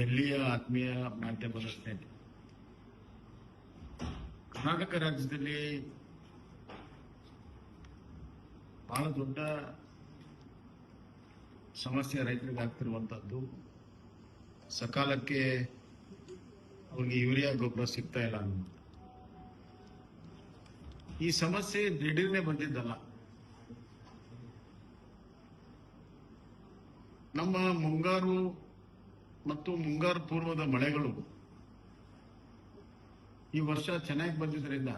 ಡೆಲ್ಲಿಯ ಆತ್ಮೀಯ ಮಾಧ್ಯಮದ ಸ್ನೇಹಿತರು ಕರ್ನಾಟಕ ರಾಜ್ಯದಲ್ಲಿ ಬಹಳ ದೊಡ್ಡ ಸಮಸ್ಯೆ ರೈತರಿಗೆ ಆಗ್ತಿರುವಂಥದ್ದು ಸಕಾಲಕ್ಕೆ ಅವ್ರಿಗೆ ಯೂರಿಯಾ ಗೊಬ್ಬರ ಸಿಗ್ತಾ ಇಲ್ಲ ಅನ್ನೋದು ಈ ಸಮಸ್ಯೆ ದಿಢೀರ್ನೆ ಬಂದಿದ್ದಲ್ಲ. ನಮ್ಮ ಮುಂಗಾರು ಮತ್ತು ಮುಂಗಾರು ಪೂರ್ವದ ಮಳೆಗಳು. ಈ ವರ್ಷ ಚೆನ್ನಾಗಿ ಬಂದಿದ್ದರಿಂದ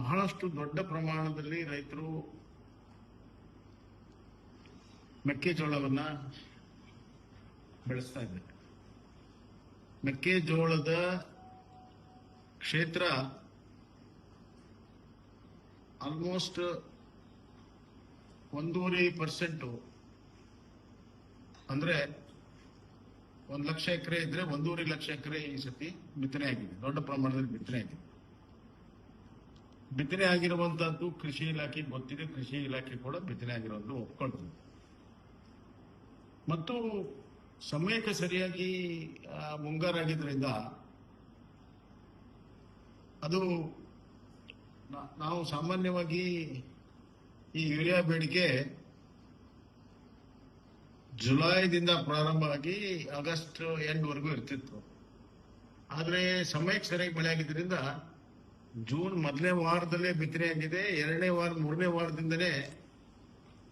ಬಹಳಷ್ಟು ದೊಡ್ಡ ಪ್ರಮಾಣದಲ್ಲಿ ರೈತರು ಮೆಕ್ಕೆಜೋಳವನ್ನ ಬೆಳೆಸ್ತಾ ಇದ್ದಾರೆ. ಮೆಕ್ಕೆಜೋಳದ ಕ್ಷೇತ್ರ ಆಲ್ಮೋಸ್ಟ್ ಒಂದೂವರೆ ಪರ್ಸೆಂಟ್ ಅಂದ್ರೆ ಒಂದ್ ಲಕ್ಷ ಎಕರೆ ಇದ್ರೆ ಒಂದೂವರೆ ಲಕ್ಷ ಎಕರೆ ಈ ಸತಿ ಬಿತ್ತನೆ ಆಗಿದೆ, ದೊಡ್ಡ ಪ್ರಮಾಣದಲ್ಲಿ ಬಿತ್ತನೆ ಆಗಿದೆ. ಬಿತ್ತನೆ ಆಗಿರುವಂತಹದ್ದು ಕೃಷಿ ಇಲಾಖೆ ಗೊತ್ತಿದೆ, ಕೃಷಿ ಇಲಾಖೆ ಕೂಡ ಬಿತ್ತನೆ ಆಗಿರೋದು ಒಪ್ಕೊಳ್ತದೆ. ಮತ್ತು ಸಮಯಕ್ಕೆ ಸರಿಯಾಗಿ ಮುಂಗಾರಾಗಿದ್ದರಿಂದ ಅದು ನಾವು ಸಾಮಾನ್ಯವಾಗಿ ಈ ಯೂರಿಯಾ ಬೇಡಿಕೆ ಜುಲೈದಿಂದ ಪ್ರಾರಂಭ ಆಗಿ ಆಗಸ್ಟ್ ಎಂಡ್ ವರೆಗೂ ಇರ್ತಿತ್ತು. ಆದರೆ ಸಮಯಕ್ಕೆ ಸರಿಯಾಗಿ ಮಳೆ ಆಗಿದ್ದರಿಂದ ಜೂನ್ ಮೊದಲನೇ ವಾರದಲ್ಲೇ ಬಿತ್ತನೆ ಆಗಿದೆ, ಎರಡನೇ ವಾರ, ಮೂರನೇ ವಾರದಿಂದಲೇ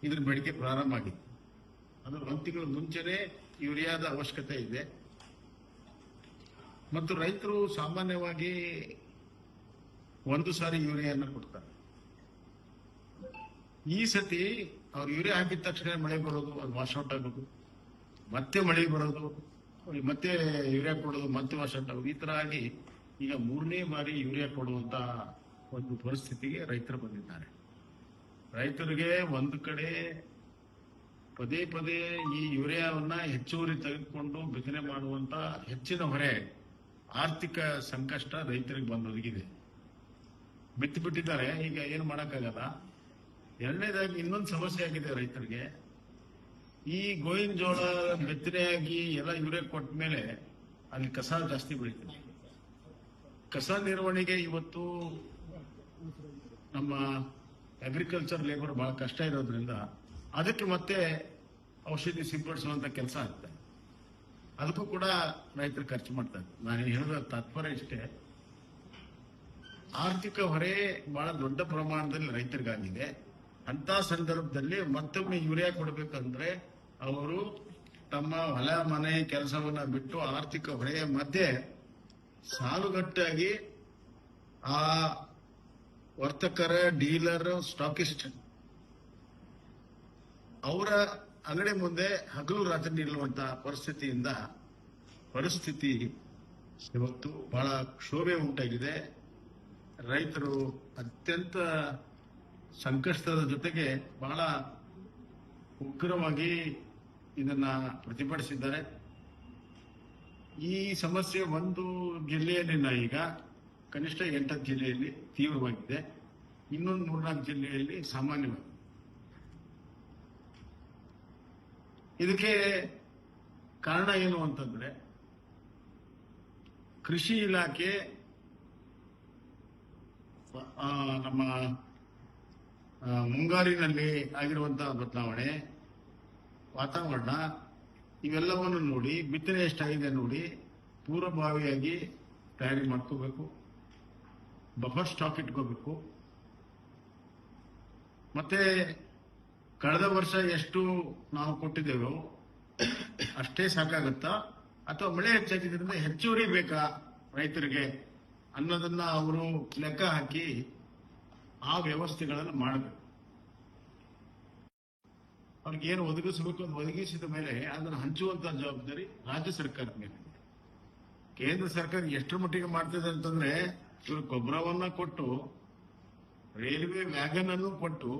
ಇದ್ರ ಬೇಡಿಕೆ ಪ್ರಾರಂಭ ಆಗಿತ್ತು. ಅದು ಒಂದು ತಿಂಗಳ ಮುಂಚೆನೆ ಯೂರಿಯಾದ ಅವಶ್ಯಕತೆ ಇದೆ. ಮತ್ತು ರೈತರು ಸಾಮಾನ್ಯವಾಗಿ ಒಂದು ಸಾರಿ ಯೂರಿಯಾನ ಕೊಡ್ತಾರೆ. ಈ ಸತಿ ಅವ್ರು ಯೂರಿಯಾ ಹಾಕಿದ ತಕ್ಷಣ ಮಳೆ ಬರೋದು, ಅದು ವಾಶ್ಔಟ್ ಆಗೋದು, ಮತ್ತೆ ಮಳೆ ಬರೋದು ಮತ್ತೆ ಯೂರಿಯಾ ಕೊಡೋದು, ಮತ್ತೆ ವಾಶ್ಔಟ್ ಆಗೋದು. ಈ ತರ ಆಗಿ ಈಗ ಮೂರನೇ ಬಾರಿ ಯೂರಿಯಾ ಕೊಡುವಂತ ಒಂದು ಪರಿಸ್ಥಿತಿಗೆ ರೈತರು ಬಂದಿದ್ದಾರೆ. ರೈತರಿಗೆ ಒಂದು ಕಡೆ ಪದೇ ಪದೇ ಈ ಯೂರಿಯಾವನ್ನ ಹೆಚ್ಚುವರಿ ತೆಗೆದುಕೊಂಡು ಬಿತ್ತನೆ ಮಾಡುವಂತ ಹೆಚ್ಚಿನ ಹೊರೆ, ಆರ್ಥಿಕ ಸಂಕಷ್ಟ ರೈತರಿಗೆ ಬಂದೊದಗಿದೆ. ಬಿತ್ತು ಬಿಟ್ಟಿದ್ದಾರೆ ಈಗ ಏನು ಮಾಡಕ್ಕಾಗಲ್ಲ? ಎರಡನೇದಾಗಿ ಇನ್ನೊಂದು ಸಮಸ್ಯೆ ಆಗಿದೆ ರೈತರಿಗೆ. ಈ ಗೋವಿನ ಜೋಳ ಬಿತ್ತನೆಯಾಗಿ ಎಲ್ಲ ಇವರೇ ಕೊಟ್ಟ ಮೇಲೆ ಅಲ್ಲಿ ಕಸ ಜಾಸ್ತಿ ಬೆಳೀತದೆ. ಕಸ ನಿರ್ವಹಣೆಗೆ ಇವತ್ತು ನಮ್ಮ ಅಗ್ರಿಕಲ್ಚರ್ ಲೇಬರ್ ಬಹಳ ಕಷ್ಟ ಇರೋದ್ರಿಂದ ಅದಕ್ಕೆ ಮತ್ತೆ ಔಷಧಿ ಸಿಂಪಡಿಸುವಂತ ಕೆಲಸ ಆಗ್ತದೆ ಅದಕ್ಕೂ ಕೂಡ ರೈತರು ಖರ್ಚು ಮಾಡ್ತಾರೆ ನಾನು ಹೇಳಿದ ತಾತ್ಪರ್ಯ ಇಷ್ಟೇ. ಆರ್ಥಿಕ ಹೊರೆ ಬಹಳ ದೊಡ್ಡ ಪ್ರಮಾಣದಲ್ಲಿ ರೈತರಿಗಾಗಿದೆ. ಅಂತ ಸಂದರ್ಭದಲ್ಲಿ ಮತ್ತೊಮ್ಮೆ ಯೂರಿಯಾ ಕೊಡಬೇಕಂದ್ರೆ ಅವರು ತಮ್ಮ ಹೊಲ, ಮನೆ ಕೆಲಸವನ್ನ ಬಿಟ್ಟು ಆರ್ಥಿಕ ಹೊರೆಯ ಮಧ್ಯೆ ಸಾಲುಗಟ್ಟಾಗಿ ಆ ವರ್ತಕರ, ಡೀಲರ್ ಸ್ಟಾಕಿಸ್ಟ್ ಅವರ ಅಂಗಡಿ ಮುಂದೆ ಹಗಲು ರಾತ್ರಿ ನಿಲ್ಲುವಂತಹ ಪರಿಸ್ಥಿತಿಯಿಂದ ಪರಿಸ್ಥಿತಿ ಇವತ್ತು ಬಹಳ ಕ್ಷೋಭೆ ಉಂಟಾಗಿದೆ. ರೈತರು ಅತ್ಯಂತ ಸಂಕಷ್ಟದ ಜೊತೆಗೆ ಬಹಳ ಉಗ್ರವಾಗಿ ಇದನ್ನ ಪ್ರತಿಭಟಿಸಿದ್ದಾರೆ. ಈ ಸಮಸ್ಯೆ ಒಂದು ಜಿಲ್ಲೆಯಲ್ಲಿನ ಈಗ. ಕನಿಷ್ಠ ಎಂಟತ್ತು ಜಿಲ್ಲೆಯಲ್ಲಿ ತೀವ್ರವಾಗಿದೆ. ಇನ್ನೊಂದು ಮೂರ್ನಾಲ್ಕು ಜಿಲ್ಲೆಯಲ್ಲಿ ಸಾಮಾನ್ಯವಾಗಿದೆ. ಇದಕ್ಕೆ ಕಾರಣ ಏನು ಅಂತಂದ್ರೆ, ಕೃಷಿ ಇಲಾಖೆ ನಮ್ಮ ಮುಂಗಾರಿನಲ್ಲಿ ಆಗಿರುವಂತಹ ಬದಲಾವಣೆ, ವಾತಾವರಣ, ಇವೆಲ್ಲವನ್ನು ನೋಡಿ, ಬಿತ್ತನೆ ಎಷ್ಟಾಗಿದೆ ನೋಡಿ ಪೂರ್ವಭಾವಿಯಾಗಿ ತಯಾರಿ ಮಾಡ್ಕೋಬೇಕು, ಬಫರ್ ಸ್ಟಾಕ್ ಇಟ್ಕೋಬೇಕು. ಮತ್ತೆ ಕಳೆದ ವರ್ಷ ಎಷ್ಟು ನಾವು ಕೊಟ್ಟಿದ್ದೇವೋ ಅಷ್ಟೇ ಸಾಕಾಗುತ್ತಾ? ಅಥವಾ ಮಳೆ ಹೆಚ್ಚಾಗಿದ್ದರಿಂದ ಹೆಚ್ಚುವರಿ ಬೇಕಾ ರೈತರಿಗೆ ಅನ್ನೋದನ್ನ ಅವರು ಲೆಕ್ಕ ಹಾಕಿ ಆ ವ್ಯವಸ್ಥೆಗಳನ್ನು ಮಾಡಬೇಕು. ಅವ್ರಿಗೆ ಏನು ಒದಗಿಸಬೇಕು ಅಂತ ಒದಗಿಸಿದ ಮೇಲೆ ಅದನ್ನು ಹಂಚುವಂತ ಜವಾಬ್ದಾರಿ ರಾಜ್ಯ ಸರ್ಕಾರದ ಮೇಲೆ ಕೇಂದ್ರ ಸರ್ಕಾರ ಎಷ್ಟರ ಮಟ್ಟಿಗೆ ಮಾಡ್ತಿದೆ ಅಂತಂದ್ರೆ, ಇವರು ಗೊಬ್ಬರವನ್ನ ಕೊಟ್ಟು, ರೈಲ್ವೆ ವ್ಯಾಗನ್ ಅನ್ನು ಕೊಟ್ಟು,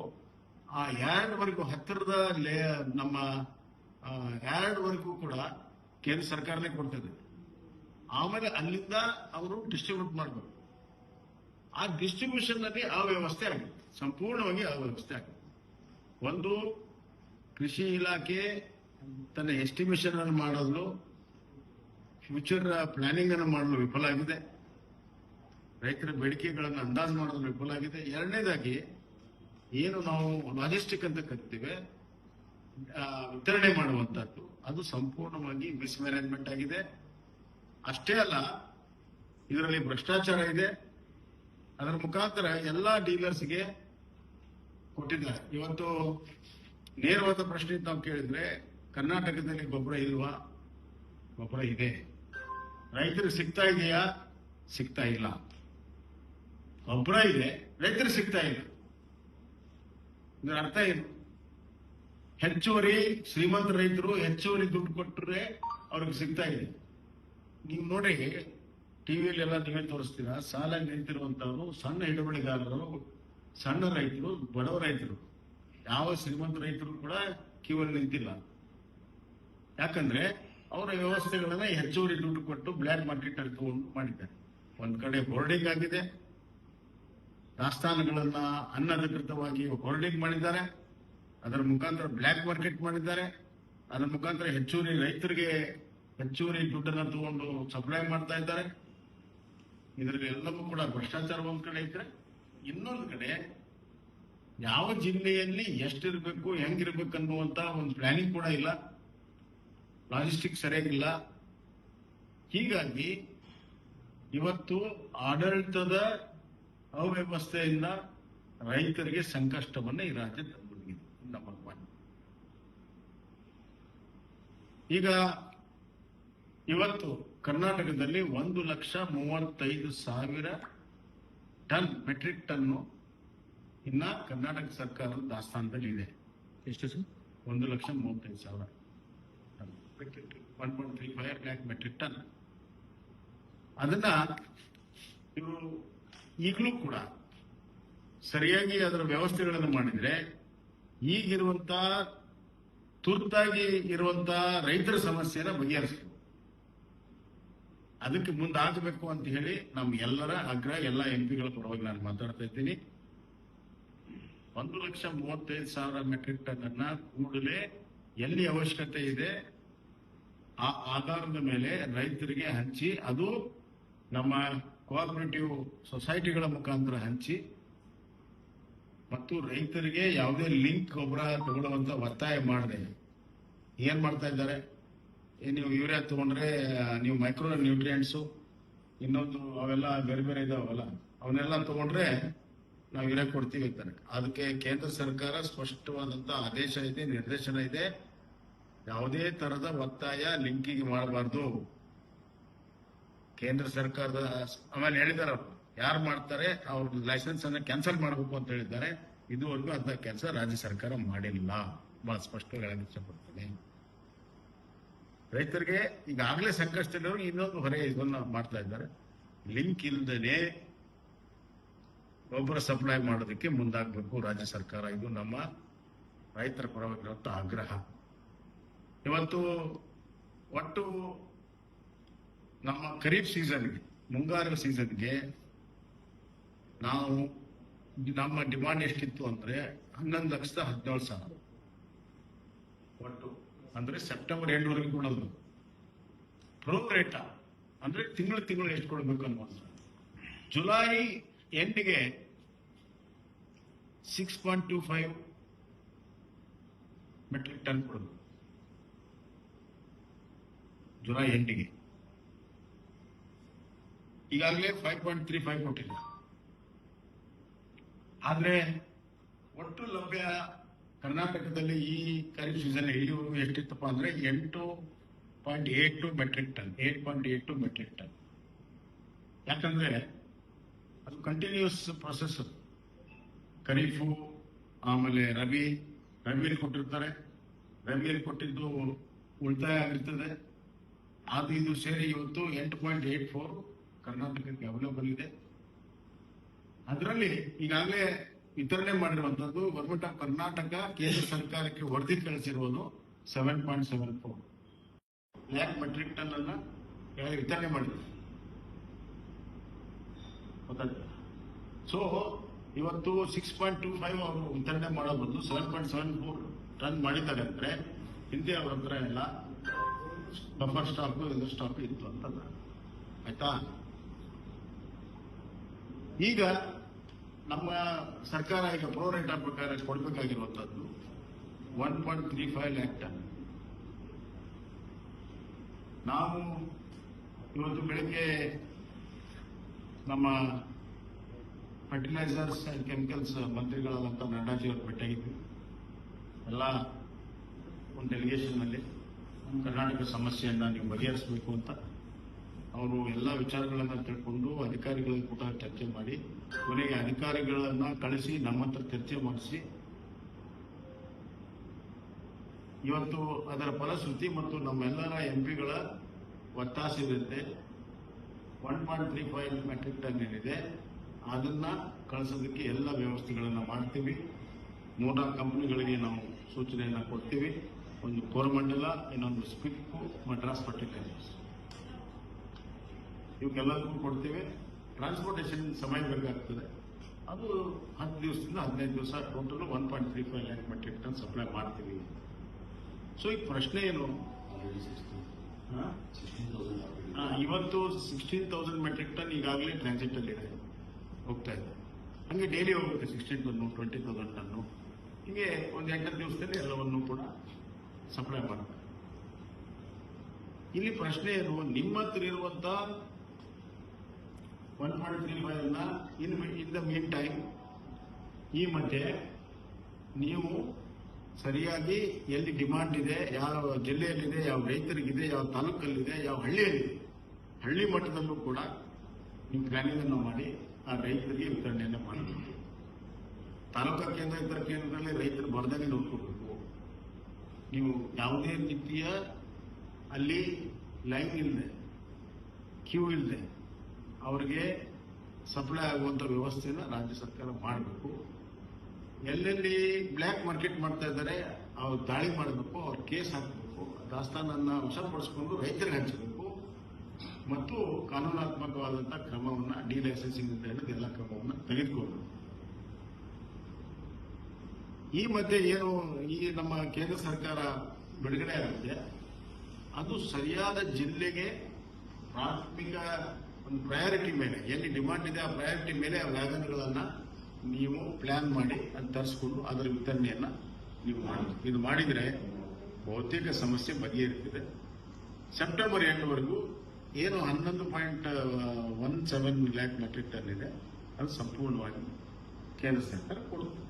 ಆ ಯಾರ್ಡ್ವರೆಗೂ ಹತ್ತಿರದ ನಮ್ಮ ಯಾರ್ಡ್ವರೆಗೂ ಕೂಡ ಕೇಂದ್ರ ಸರ್ಕಾರನೇ ಕೊಡ್ತದೆ. ಆಮೇಲೆ ಅಲ್ಲಿಂದ ಅವರು ಡಿಸ್ಟ್ರಿಬ್ಯೂಟ್ ಮಾಡಬೇಕು. ಆ ಡಿಸ್ಟ್ರಿಬ್ಯೂಷನ್ನಲ್ಲಿ ಆ ವ್ಯವಸ್ಥೆ ಆಗುತ್ತೆ ಸಂಪೂರ್ಣವಾಗಿ ಆ ವ್ಯವಸ್ಥೆ ಆಗುತ್ತೆ ಒಂದು ಕೃಷಿ ಇಲಾಖೆ ತನ್ನ ಎಸ್ಟಿಮೇಷನ್ ಅನ್ನು ಮಾಡಲು ಫ್ಯೂಚರ್ ಪ್ಲಾನಿಂಗ್ ಅನ್ನು ಮಾಡಲು ವಿಫಲ ಆಗಿದೆ. ರೈತರ ಬೇಡಿಕೆಗಳನ್ನು ಅಂದಾಜು ಮಾಡಲು ವಿಫಲ ಆಗಿದೆ. ಎರಡನೇದಾಗಿ, ಏನು ನಾವು ಲಾಜಿಸ್ಟಿಕ್ ಅಂತ ಕರಿತೀವಿ ವಿತರಣೆ ಮಾಡುವಂತದ್ದು ಅದು ಸಂಪೂರ್ಣವಾಗಿ ಮಿಸ್ಮ್ಯಾನೇಜ್ಮೆಂಟ್ ಆಗಿದೆ. ಅಷ್ಟೇ ಅಲ್ಲ, ಇದರಲ್ಲಿ ಭ್ರಷ್ಟಾಚಾರ ಇದೆ. ಅದರ ಮುಖಾಂತರ ಎಲ್ಲಾ ಡೀಲರ್ಸ್ಗೆ ಕೊಟ್ಟಿದ್ದಾರೆ. ಇವತ್ತು ನೇರವಾದ ಪ್ರಶ್ನೆ ನಾವು ಕೇಳಿದ್ರೆ, ಕರ್ನಾಟಕದಲ್ಲಿ ಗೊಬ್ಬರ ಇಲ್ವಾ? ಗೊಬ್ಬರ ಇದೆ. ರೈತರಿಗೆ ಸಿಗ್ತಾ ಇದೆಯಾ? ಸಿಗ್ತಾ ಇಲ್ಲ. ಗೊಬ್ಬರ ಇದೆ ರೈತರು ಸಿಗ್ತಾ ಇಲ್ಲ. ಅರ್ಥ ಏನು? ಹೆಚ್ಚುವರಿ ಶ್ರೀಮಂತ ರೈತರು ಹೆಚ್ಚುವರಿ ದುಡ್ಡು ಕೊಟ್ಟರೆ ಅವ್ರಿಗೆ ಸಿಗ್ತಾ ಇದೆ. ನೀವು ನೋಡಿ ಟಿವಿಯಲ್ಲಿ ಎಲ್ಲ ನೀವೇ ತೋರಿಸ್ತೀರಾ? ಸಾಲ ನಿಂತಿರುವಂತವರು ಸಣ್ಣ ಹಿಡುವಳಿಗಾರರು, ಸಣ್ಣ ರೈತರು ಬಡವ ರೈತರು. ಯಾವ ಶ್ರೀಮಂತ ರೈತರು ಕೂಡ ಕ್ಯೂವಲ್ಲಿ ನಿಂತಿಲ್ಲ. ಯಾಕಂದ್ರೆ ಅವರ ವ್ಯವಸ್ಥೆಗಳನ್ನ ಹೆಚ್ಚುವರಿ ದುಡ್ಡು ಕೊಟ್ಟು ಬ್ಲ್ಯಾಕ್ ಮಾರ್ಕೆಟ್ ಅಲ್ಲಿ ತಗೊಂಡು ಮಾಡಿದ್ದಾರೆ. ಒಂದ್ ಕಡೆ ಹೋರ್ಡಿಂಗ್ ಆಗಿದೆ. ದಾಸ್ತಾನುಗಳನ್ನ ಅನಧಿಕೃತವಾಗಿ ಹೋರ್ಡಿಂಗ್ ಮಾಡಿದ್ದಾರೆ. ಅದರ ಮುಖಾಂತರ ಬ್ಲ್ಯಾಕ್ ಮಾರ್ಕೆಟ್ ಮಾಡಿದ್ದಾರೆ. ಅದರ ಮುಖಾಂತರ ಹೆಚ್ಚುವರಿ ರೈತರಿಗೆ ಹೆಚ್ಚುವರಿ ದುಡ್ಡನ್ನ ತಗೊಂಡು ಸಪ್ಲೈ ಮಾಡ್ತಾ ಇದ್ದಾರೆ. ಇದರಲ್ಲಿ ಎಲ್ಲವೂ ಕೂಡ ಭ್ರಷ್ಟಾಚಾರ ಒಂದ್ ಕಡೆ ಇದ್ರೆ ಇನ್ನೊಂದು ಕಡೆ ಯಾವ ಜಿಲ್ಲೆಯಲ್ಲಿ ಎಷ್ಟಿರ್ಬೇಕು, ಹೆಂಗಿರ್ಬೇಕು ಅನ್ನುವಂತ ಒಂದು ಪ್ಲಾನಿಂಗ್ ಕೂಡ ಇಲ್ಲ. ಲಾಜಿಸ್ಟಿಕ್ ಸರಿಯಾಗಿಲ್ಲ ಹೀಗಾಗಿ ಇವತ್ತು ಆಡಳಿತದ ಅವ್ಯವಸ್ಥೆಯಿಂದ ರೈತರಿಗೆ ಸಂಕಷ್ಟವನ್ನ ಈ ರಾಜ್ಯ ತಂದುಬಿಟ್ಟಿದೆ, ನಮ್ಮ ಈಗ ಇವತ್ತು ಕರ್ನಾಟಕದಲ್ಲಿ ಒಂದು ಲಕ್ಷ ಮೂವತ್ತೈದು ಸಾವಿರ ಟನ್ ಮೆಟ್ರಿಕ್ ಟನ್ನು ಇನ್ನ ಕರ್ನಾಟಕ ಸರ್ಕಾರದ ದಾಸ್ತಾನದಲ್ಲಿ ಇದೆ. ಎಷ್ಟು ಸರ್? ಒಂದು ಲಕ್ಷ ಮೂವತ್ತೈದು ಸಾವಿರ one point three five lakh metric ton ಅದನ್ನ ಇವರು ಈಗಲೂ ಕೂಡ ಸರಿಯಾಗಿ ಅದರ ವ್ಯವಸ್ಥೆಗಳನ್ನು ಮಾಡಿದ್ರೆ ಈಗಿರುವಂತ ತುರ್ತಾಗಿ ಇರುವಂತ ರೈತರ ಸಮಸ್ಯೆನ ಬಗೆಹರಿಸಬೇಕು ಅದಕ್ಕೆ ಮುಂದಾಗಬೇಕು ಅಂತ ಹೇಳಿ ನಮ್ಮ ಎಲ್ಲರ ಆಗ್ರಹ, ಎಲ್ಲ ಎಂಪಿಗಳ ಪರವಾಗಿ ನಾನು ಮಾತಾಡ್ತಾ ಇದ್ದೀನಿ. ಒಂದು ಲಕ್ಷ ಮೂವತ್ತೈದು ಸಾವಿರ ಮೆಟ್ರಿಕ್ ಟನ್ ಅನ್ನ ಕೂಡಲೇ ಎಲ್ಲಿ ಅವಶ್ಯಕತೆ ಇದೆ, ಆ ಆಧಾರದ ಮೇಲೆ ರೈತರಿಗೆ ಹಂಚಿ, ಅದು ನಮ್ಮ ಕೋಆಪರೇಟಿವ್ ಸೊಸೈಟಿಗಳ ಮುಖಾಂತರ ಹಂಚಿ, ಮತ್ತು ರೈತರಿಗೆ ಯಾವುದೇ ಲಿಂಕ್ ಗೊಬ್ಬರ ತಗೊಳ್ಳುವಂತ ಒತ್ತಾಯ ಮಾಡದೆ, ಏನ್ ಮಾಡ್ತಾ ಇದ್ದಾರೆ? ನೀವು ಯೂರಿಯಾ ತಗೊಂಡ್ರೆ ನೀವು ಮೈಕ್ರೋ ನ್ಯೂಟ್ರಿಯೆಂಟ್ಸು ಇನ್ನೊಂದು ಅವೆಲ್ಲ ಬೇರೆ ಬೇರೆ ಇದಾವಲ್ಲ, ಅವನ್ನೆಲ್ಲ ತಗೊಂಡ್ರೆ ನಾವು ಯೂರಿಯಾ ಕೊಡ್ತೀವಿ ಅಂತಾರೆ. ಅದಕ್ಕೆ ಕೇಂದ್ರ ಸರ್ಕಾರ ಸ್ಪಷ್ಟವಾದಂತ ಆದೇಶ ಇದೆ, ನಿರ್ದೇಶನ ಇದೆ. ಯಾವುದೇ ತರದ ಒತ್ತಾಯ ಲಿಂಕಿಗೆ ಮಾಡಬಾರ್ದು. ಕೇಂದ್ರ ಸರ್ಕಾರದ, ಆಮೇಲೆ ಹೇಳಿದಾರೆ ಯಾರು ಮಾಡ್ತಾರೆ, ಅವ್ರ ಲೈಸೆನ್ಸ್ ಅನ್ನ ಕ್ಯಾನ್ಸಲ್ ಮಾಡಬೇಕು ಅಂತ ಹೇಳಿದ್ದಾರೆ. ಇದುವರೆಗೂ ಅಂತ ಕೆಲಸ ರಾಜ್ಯ ಸರ್ಕಾರ ಮಾಡಿಲ್ಲ. ಬಹಳ ಸ್ಪಷ್ಟವಾಗಿ ಹೇಳಕ್ ಇಷ್ಟಪಡ್ತೇನೆ. ರೈತರಿಗೆ ಈಗಾಗಲೇ ಸಂಕಷ್ಟದವರು ಇನ್ನೊಂದು ಹೊರೆ ಇದನ್ನ ಮಾಡ್ತಾ ಇದ್ದಾರೆ. ಲಿಂಕ್ ಇಲ್ದೇನೆ ಗೊಬ್ಬರ ಸಪ್ಲೈ ಮಾಡೋದಕ್ಕೆ ಮುಂದಾಗಬೇಕು ರಾಜ್ಯ ಸರ್ಕಾರ. ಇದು ನಮ್ಮ ರೈತರ ಪರವಾಗಿರುವಂತ ಆಗ್ರಹ. ಇವತ್ತು ಒಟ್ಟು ನಮ್ಮ ಖರೀಫ್ ಸೀಸನ್ಗೆ ಮುಂಗಾರು ಸೀಸನ್ಗೆ ನಾವು ನಮ್ಮ ಡಿಮಾಂಡ್ ಎಷ್ಟಿತ್ತು ಅಂದ್ರೆ ಹನ್ನೊಂದು ಲಕ್ಷದ ಹದಿನೇಳು ಸಾವಿರ. ಒಟ್ಟು ಅಂದ್ರೆ ಸೆಪ್ಟೆಂಬರ್ ಎಂಡ್ವರೆಗೆ ಕೊಡೋದು. ಪ್ರೋ ರೇಟ ಅಂದ್ರೆ ತಿಂಗಳು ತಿಂಗಳು ಎಷ್ಟು ಕೊಡಬೇಕು ಅನ್ನೋದು July ಎಂಡ್ಗೆ six point two five metric ton ಕೊಡಬೇಕು ಜುಲೈ ಎಂಡಿಗೆ ಈಗಾಗಲೇ ಫೈವ್ ಪಾಯಿಂಟ್ ತ್ರೀ ಫೈವ್ ಕೊಟ್ಟಿದೆ ಆದರೆ ಒಟ್ಟು ಲಭ್ಯ ಕರ್ನಾಟಕದಲ್ಲಿ ಈ ಖರೀಫ್ ಸೀಸನ್ ಇಲ್ಲಿವರೆಗೂ ಎಷ್ಟಿತ್ತಪ್ಪ ಅಂದ್ರೆ ಎಂಟು point eight two metric ton eight point eight two metric ton ಯಾಕಂದ್ರೆ ಅದು ಕಂಟಿನ್ಯೂಸ್ ಪ್ರೊಸೆಸ್ ಖರೀಫು, ಆಮೇಲೆ ರವಿ ರವಿಯಲ್ಲಿ ಕೊಟ್ಟಿರ್ತಾರೆ. ರವಿಯಲ್ಲಿ ಕೊಟ್ಟಿದ್ದು ಉಳಿತಾಯ ಆಗಿರ್ತದೆ. ಅದು ಇದು ಸೇರಿ ಇವತ್ತು ಎಂಟು ಪಾಯಿಂಟ್ ಏಟ್ ಫೋರ್ ಕರ್ನಾಟಕಕ್ಕೆ ಅವೈಲೇಬಲ್ ಇದೆ. ಅದರಲ್ಲಿ ಈಗಾಗಲೇ ವಿತರಣೆ ಮಾಡಿರುವಂತದ್ದು ಗವರ್ಮೆಂಟ್ ಆಫ್ ಕರ್ನಾಟಕ ಕೇಂದ್ರ ಸರ್ಕಾರಕ್ಕೆ ವರದಿ ಕಳಿಸಿರುವುದು seven point seven four lakh metric ton ಅನ್ನ ವಿತರಣೆ ಮಾಡಿದೆ ಸೊ ಇವತ್ತು ಸಿಕ್ಸ್ ಪಾಯಿಂಟ್ ಟೂ ಫೈವ್ ಅವರು ವಿತರಣೆ ಮಾಡೋ ಬದಲು seven point seven four ton ಮಾಡಿದ್ದಾರೆ ಅಂದ್ರೆ ಹಿಂದೆ ಅವ್ರ ಹತ್ರ ಎಲ್ಲ ಬಫರ್ ಸ್ಟಾಕ್ ಇದು ಸ್ಟಾಕ್ ಇತ್ತು ಅಂತಲ್ಲ ಆಯ್ತಾ? ಈಗ ನಮ್ಮ ಸರ್ಕಾರ ಈಗ ಪ್ರೋರೇಟ ಪ್ರಕಾರ ಕೊಡಬೇಕಾಗಿರುವಂತದ್ದು one point three five lakh ton ನಾವು ಇವತ್ತು ಬೆಳಿಗ್ಗೆ ನಮ್ಮ ಫರ್ಟಿಲೈಸರ್ಸ್ ಅಂಡ್ ಕೆಮಿಕಲ್ಸ್ ಮಂತ್ರಿಗಳಾದಂಥ ನಡ್ಡಾಜಿ ಅವರು ಭೇಟಿಯಾಗಿದ್ವಿ. ಎಲ್ಲ ಒಂದು ಡೆಲಿಗೇಷನ್ನಲ್ಲಿ ಕರ್ನಾಟಕ ಸಮಸ್ಯೆಯನ್ನು ನೀವು ಬಗೆಹರಿಸಬೇಕು ಅಂತ. ಅವರು ಎಲ್ಲ ವಿಚಾರಗಳನ್ನ ತಿಳ್ಕೊಂಡು ಅಧಿಕಾರಿಗಳ ಕೂಡ ಚರ್ಚೆ ಮಾಡಿ, ಕೊನೆಗೆ ಅಧಿಕಾರಿಗಳನ್ನ ಕಳಿಸಿ, ನಮ್ಮ ಹತ್ರ ಚರ್ಚೆ ಮಾಡಿಸಿ. ಇವತ್ತು ಅದರ ಫಲಶ್ರುತಿ ಮತ್ತು ನಮ್ಮೆಲ್ಲರ ಎಂಪಿಗಳ ಒತ್ತಾಸಿರುತ್ತೆ one point three five metric ton ಏನಿದೆ, ಅದನ್ನ ಕಳಿಸೋದಕ್ಕೆ ಎಲ್ಲ ವ್ಯವಸ್ಥೆಗಳನ್ನ ಮಾಡ್ತೀವಿ. ಮೋಟಾರ್ ಕಂಪನಿಗಳಿಗೆ ನಾವು ಸೂಚನೆಯನ್ನ ಕೊಡ್ತೀವಿ. ಒಂದು ಕೋರಮಂಡಲ, ಇನ್ನೊಂದು ಸ್ಪಿಕ್ಕು ಮಡ್ರಾಸ್ ಫರ್ಟಿಲೈಸರ್ಸ್ ಇವಕ್ಕೆಲ್ಲದಕ್ಕೂ ಕೊಡ್ತೀವಿ. ಟ್ರಾನ್ಸ್ಪೋರ್ಟೇಷನ್ ಸಮಯ ಬೇಕಾಗ್ತದೆ ಅದು ಹತ್ತು ದಿವಸದಿಂದ ಹದಿನೈದು ದಿವಸ total one point three five lakh metric ton supply ಮಾಡ್ತೀವಿ. ಸೊ ಈಗ ಪ್ರಶ್ನೆ ಏನು? ಹಾ? ಹಾ, ಇವತ್ತು ಸಿಕ್ಸ್ಟೀನ್ ತೌಸಂಡ್ ಮೆಟ್ರಿಕ್ ಟನ್ ಈಗಾಗಲೇ ಟ್ರಾನ್ಸಿಟ್ ಅಲ್ಲಿ ಇದೆ. ಹೋಗ್ತಾ ಇದೆ. ಹಂಗೆ ಡೈಲಿ ಹೋಗುತ್ತೆ sixteen ton twenty thousand ton ಹೀಗೆ ಒಂದು ಎಂಟತ್ತು ದಿವಸದಲ್ಲಿ ಎಲ್ಲವನ್ನು ಕೂಡ ಸಪ್ಲೈ ಮಾಡ್ತಾರೆ. ಇಲ್ಲಿ ಪ್ರಶ್ನೆ ಏನು? ನಿಮ್ಮ ಹತ್ರ ಇರುವಂತ ಒನ್ ಪಾಯಿಂಟ್ ತ್ರೀ ಫೈವ್ನ in in the mean time, ಈ ಮಧ್ಯೆ ನೀವು ಸರಿಯಾಗಿ ಎಲ್ಲಿ ಡಿಮಾಂಡ್ ಇದೆ, ಯಾವ ಜಿಲ್ಲೆಯಲ್ಲಿದೆ, ಯಾವ ರೈತರಿಗಿದೆ, ಯಾವ ತಾಲೂಕಲ್ಲಿದೆ, ಯಾವ ಹಳ್ಳಿಯಲ್ಲಿದೆ, ಹಳ್ಳಿ ಮಟ್ಟದಲ್ಲೂ ಕೂಡ ನಿಮ್ಮ ಪ್ಲಾನಿಂಗ್ ಅನ್ನು ಮಾಡಿ ಆ ರೈತರಿಗೆ ವಿತರಣೆಯನ್ನು ಮಾಡಬೇಕು. ತಾಲೂಕಾ ಕೇಂದ್ರ, ಇತರ ಕೇಂದ್ರದಲ್ಲಿ ರೈತರು ಬರ್ದಂಗೆ ನೋಡ್ಕೋಬೇಕು. ನೀವು ಯಾವುದೇ ರೀತಿಯ ಅಲ್ಲಿ ಲೈನ್ ಇಲ್ಲದೆ ಕ್ಯೂ ಇಲ್ಲದೆ ಅವರಿಗೆ ಸಪ್ಲೈ ಆಗುವಂತ ವ್ಯವಸ್ಥೆಯನ್ನು ರಾಜ್ಯ ಸರ್ಕಾರ ಮಾಡಬೇಕು. ಎಲ್ಲೆಲ್ಲಿ ಬ್ಲ್ಯಾಕ್ ಮಾರ್ಕೆಟ್ ಮಾಡ್ತಾ ಇದ್ದಾರೆ, ಅವ್ರು ದಾಳಿ ಮಾಡಬೇಕು, ಅವ್ರ ಕೇಸ್ ಹಾಕಬೇಕು, ದಾಸ್ತಾನನ್ನ ವಶಪಡಿಸಿಕೊಂಡು ರೈತರಿಗೆ ಹಂಚಬೇಕು. ಮತ್ತು ಕಾನೂನಾತ್ಮಕವಾದಂಥ ಕ್ರಮವನ್ನ ಡಿ ಲೈಸೆನ್ಸಿಂಗ್ ಅಂತ ಹೇಳಿದ ಎಲ್ಲ ಕ್ರಮವನ್ನು ತೆಗೆದುಕೊಳ್ಳಬೇಕು. ಈ ಮಧ್ಯೆ ಏನು ಈ ನಮ್ಮ ಕೇಂದ್ರ ಸರ್ಕಾರ ಬಿಡುಗಡೆ ಆಗುತ್ತೆ, ಅದು ಸರಿಯಾದ ಜಿಲ್ಲೆಗೆ ಪ್ರಾಥಮಿಕ ಒಂದು ಪ್ರಯಾರಿಟಿ ಮೇಲೆ, ಎಲ್ಲಿ ಡಿಮಾಂಡ್ ಇದೆ ಆ ಪ್ರಯಾರಿಟಿ ಮೇಲೆ ಆ ವ್ಯಾಗನ್ಗಳನ್ನು ನೀವು ಪ್ಲ್ಯಾನ್ ಮಾಡಿ ಅದು ತರಿಸ್ಕೊಂಡು ಅದರ ವಿತರಣೆಯನ್ನು ನೀವು ಮಾಡಿ ಇದು ಮಾಡಿದರೆ ಬಹುತೇಕ ಸಮಸ್ಯೆ ಬಗೆಹರಿತಿದೆ. ಸೆಪ್ಟೆಂಬರ್ ಎಂಟವರೆಗೂ ಏನು ಹನ್ನೊಂದು point one seven lakh metric ton ಇದೆ. ಅದು ಸಂಪೂರ್ಣವಾಗಿ ಕೇಂದ್ರ ಸರ್ಕಾರ ಕೊಡುತ್ತೆ.